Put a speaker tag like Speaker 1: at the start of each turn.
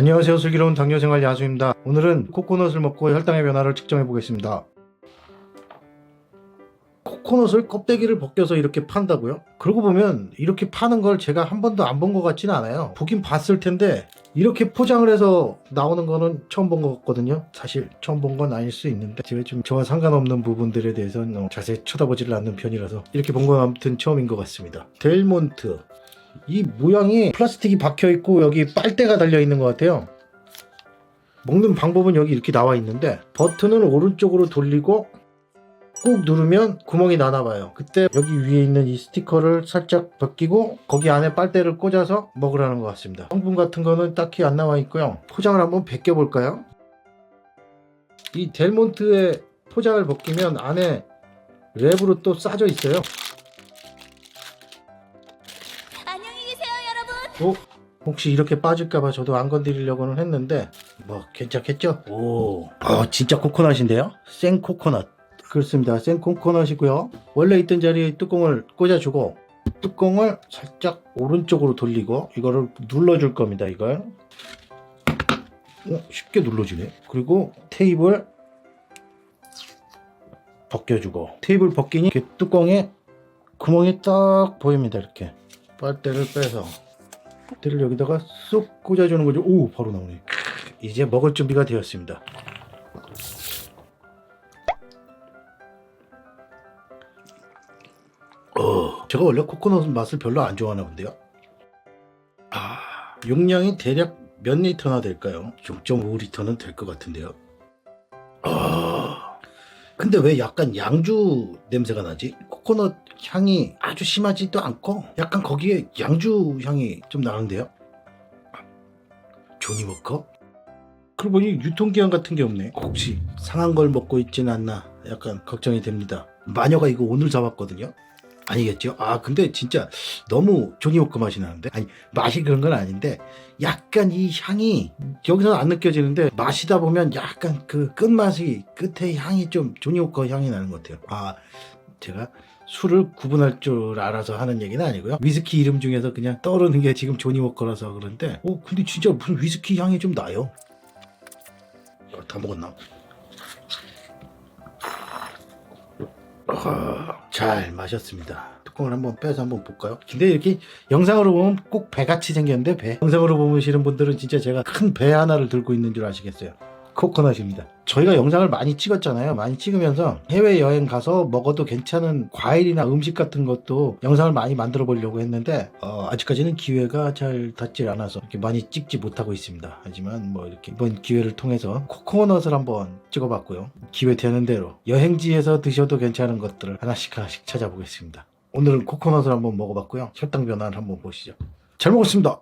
Speaker 1: 안녕하세요. 슬기로운 당뇨생활 야수입니다. 오늘은 코코넛을 먹고 혈당의 변화를 측정해 보겠습니다. 코코넛을 껍데기를 벗겨서 이렇게 판다고요? 그러고 보면 이렇게 파는 걸 제가 한 번도 안 본 것 같지는 않아요. 보긴 봤을 텐데 이렇게 포장을 해서 나오는 거는 처음 본 것 같거든요. 사실 처음 본 건 아닐 수 있는데 제가 좀 저와 상관없는 부분들에 대해서는 어, 자세히 쳐다보지를 않는 편이라서 이렇게 본 건 아무튼 처음인 것 같습니다. 델몬트 이 모양이 플라스틱이 박혀 있고 여기 빨대가 달려 있는 것 같아요. 먹는 방법은 여기 이렇게 나와 있는데 버튼을 오른쪽으로 돌리고 꾹 누르면 구멍이 나나 봐요. 그때 여기 위에 있는 이 스티커를 살짝 벗기고 거기 안에 빨대를 꽂아서 먹으라는 것 같습니다. 성분 같은 거는 딱히 안 나와 있고요. 포장을 한번 벗겨 볼까요? 이 델몬트의 포장을 벗기면 안에 랩으로 또 싸져 있어요. 어? 혹시 이렇게 빠질까봐 저도 안 건드리려고는 했는데 뭐 괜찮겠죠? 오, 아 진짜 코코넛인데요? 생 코코넛. 그렇습니다. 생 코코넛이고요. 원래 있던 자리에 뚜껑을 꽂아주고 뚜껑을 살짝 오른쪽으로 돌리고 이거를 눌러줄 겁니다. 이걸 어, 쉽게 눌러지네. 그리고 테이블 벗겨주고 테이블 벗기니 이렇게 뚜껑에 구멍이 딱 보입니다. 이렇게 빨대를 빼서 때를 여기다가 쏙 꽂아주는 거죠. 오, 바로 나오네. 이제 먹을 준비가 되었습니다. 어, 제가 원래 코코넛 맛을 별로 안 좋아하나 본데요. 아, 용량이 대략 몇 리터나 될까요? 6.5리터는 될 것 같은데요. 아, 근데 왜 약간 양주 냄새가 나지? 코코넛 향이 아주 심하지도 않고 약간 거기에 양주 향이 좀 나는데요. 조니워커? 그러고 보니 유통기한 같은 게 없네. 혹시 상한 걸 먹고 있진 않나 약간 걱정이 됩니다. 마녀가 이거 오늘 잡았거든요. 아니겠죠? 아 근데 진짜 너무 조니워커 맛이 나는데 아니 맛이 그런 건 아닌데 약간 이 향이 여기서는 안 느껴지는데 마시다 보면 약간 그 끝맛이 끝에 향이 좀 조니워커 향이 나는 것 같아요. 아 제가 술을 구분할 줄 알아서 하는 얘기는 아니고요. 위스키 이름 중에서 그냥 떠오르는 게 지금 조니워커라서 그런데 어 근데 진짜 무슨 위스키 향이 좀 나요. 어, 다 먹었나? 아, 잘 마셨습니다. 뚜껑을 한번 빼서 한번 볼까요? 근데 이렇게 영상으로 보면 꼭 배같이 생겼는데 배. 영상으로 보시는 분들은 진짜 제가 큰 배 하나를 들고 있는 줄 아시겠어요. 코코넛입니다. 저희가 영상을 많이 찍었잖아요. 많이 찍으면서 해외 여행 가서 먹어도 괜찮은 과일이나 음식 같은 것도 영상을 많이 만들어 보려고 했는데 어, 아직까지는 기회가 잘 닿질 않아서 이렇게 많이 찍지 못하고 있습니다. 하지만 뭐 이렇게 이번 기회를 통해서 코코넛을 한번 찍어봤고요. 기회 되는 대로 여행지에서 드셔도 괜찮은 것들을 하나씩 하나씩 찾아보겠습니다. 오늘은 코코넛을 한번 먹어봤고요. 혈당 변화를 한번 보시죠. 잘 먹었습니다.